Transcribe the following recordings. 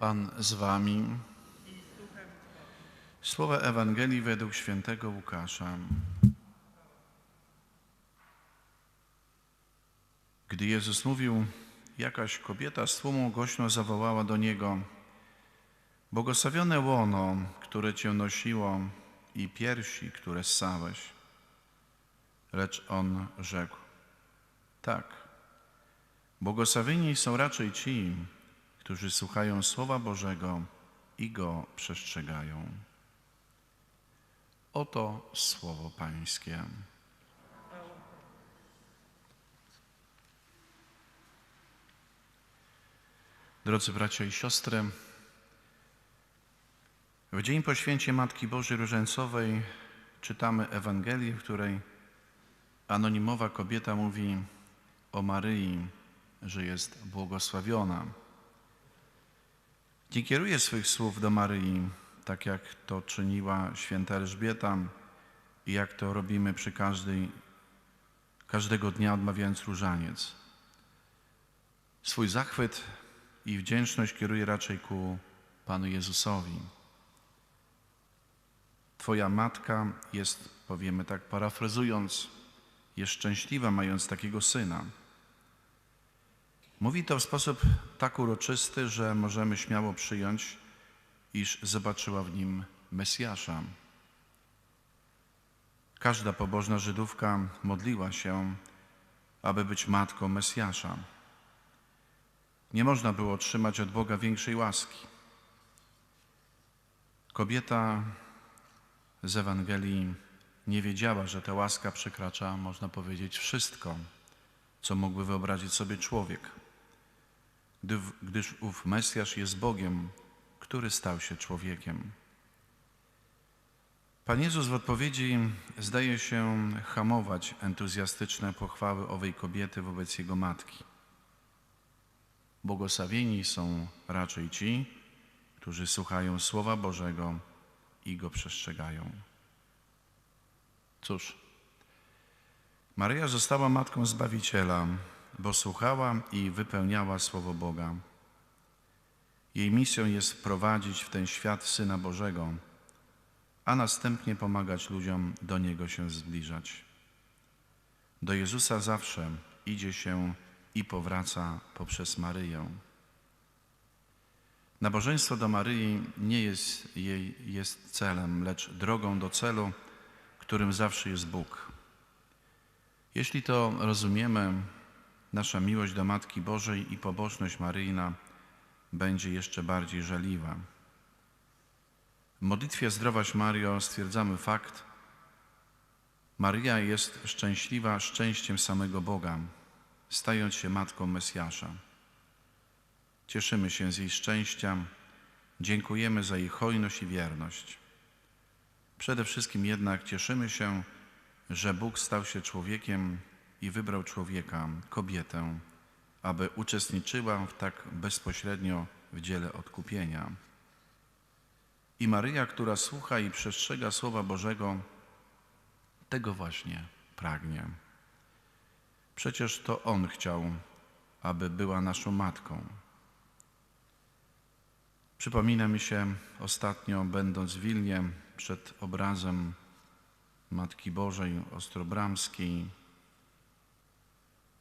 Pan z wami. Słowa Ewangelii według świętego Łukasza. Gdy Jezus mówił, jakaś kobieta z tłumu głośno zawołała do Niego Błogosławione łono, które Cię nosiło i piersi, które ssałeś. Lecz On rzekł, tak, błogosławieni są raczej ci, którzy słuchają Słowa Bożego i Go przestrzegają. Oto Słowo Pańskie. Drodzy bracia i siostry, w dzień po święcie Matki Bożej Różańcowej czytamy Ewangelię, w której anonimowa kobieta mówi o Maryi, że jest błogosławiona. Nie kieruje swych słów do Maryi, tak jak to czyniła święta Elżbieta i jak to robimy przy każdej, każdego dnia odmawiając różaniec. Swój zachwyt i wdzięczność kieruje raczej ku Panu Jezusowi. Twoja matka jest, powiemy tak parafrazując, jest szczęśliwa mając takiego syna. Mówi to w sposób tak uroczysty, że możemy śmiało przyjąć, iż zobaczyła w nim Mesjasza. Każda pobożna Żydówka modliła się, aby być matką Mesjasza. Nie można było otrzymać od Boga większej łaski. Kobieta z Ewangelii nie wiedziała, że ta łaska przekracza, można powiedzieć, wszystko, co mógłby wyobrazić sobie człowiek, gdyż ów Mesjasz jest Bogiem, który stał się człowiekiem. Pan Jezus w odpowiedzi zdaje się hamować entuzjastyczne pochwały owej kobiety wobec jego matki. Błogosławieni są raczej ci, którzy słuchają Słowa Bożego i go przestrzegają. Cóż, Maryja została matką Zbawiciela, bo słuchała i wypełniała Słowo Boga. Jej misją jest prowadzić w ten świat Syna Bożego, a następnie pomagać ludziom do Niego się zbliżać. Do Jezusa zawsze idzie się i powraca poprzez Maryję. Nabożeństwo do Maryi nie jest jej jest celem, lecz drogą do celu, którym zawsze jest Bóg. Jeśli to rozumiemy, nasza miłość do Matki Bożej i pobożność Maryjna będzie jeszcze bardziej żaliwa. W modlitwie Zdrowaś Mario stwierdzamy fakt, Maryja jest szczęśliwa szczęściem samego Boga, stając się Matką Mesjasza. Cieszymy się z jej szczęścia, dziękujemy za jej hojność i wierność. Przede wszystkim jednak cieszymy się, że Bóg stał się człowiekiem i wybrał człowieka, kobietę, aby uczestniczyła w tak bezpośrednio w dziele odkupienia. I Maryja, która słucha i przestrzega Słowa Bożego, tego właśnie pragnie. Przecież to On chciał, aby była naszą matką. Przypomina mi się ostatnio, będąc w Wilnie, przed obrazem Matki Bożej Ostrobramskiej,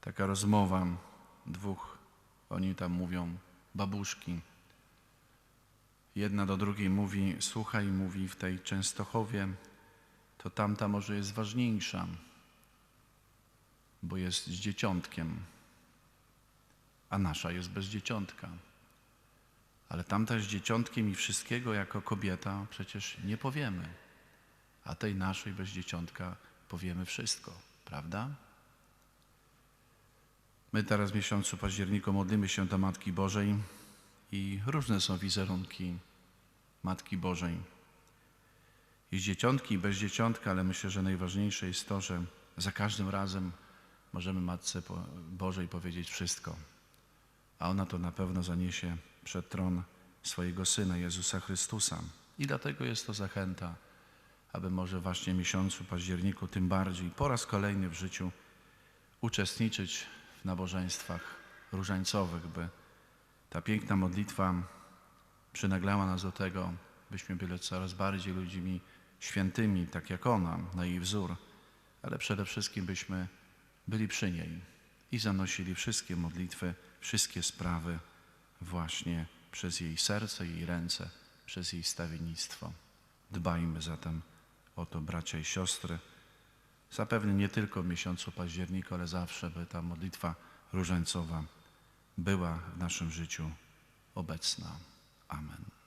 taka rozmowa dwóch, oni tam mówią, babuszki. Jedna do drugiej mówi, słuchaj, mówi w tej Częstochowie, to tamta może jest ważniejsza, bo jest z dzieciątkiem, a nasza jest bez dzieciątka. Ale tamta z dzieciątkiem i wszystkiego jako kobieta przecież nie powiemy, a tej naszej bez dzieciątka powiemy wszystko, prawda? My teraz w miesiącu październiku modlimy się do Matki Bożej i różne są wizerunki Matki Bożej. Jest dzieciątki i bez dzieciątka, ale myślę, że najważniejsze jest to, że za każdym razem możemy Matce Bożej powiedzieć wszystko, a ona to na pewno zaniesie przed tron swojego Syna Jezusa Chrystusa. I dlatego jest to zachęta, aby może właśnie w miesiącu październiku tym bardziej po raz kolejny w życiu uczestniczyć nabożeństwach różańcowych, by ta piękna modlitwa przynaglała nas do tego, byśmy byli coraz bardziej ludźmi świętymi, tak jak ona, na jej wzór, ale przede wszystkim byśmy byli przy niej i zanosili wszystkie modlitwy, wszystkie sprawy właśnie przez jej serce, jej ręce, przez jej stawiennictwo. Dbajmy zatem o to, bracia i siostry, zapewne nie tylko w miesiącu października, ale zawsze, by ta modlitwa różańcowa była w naszym życiu obecna. Amen.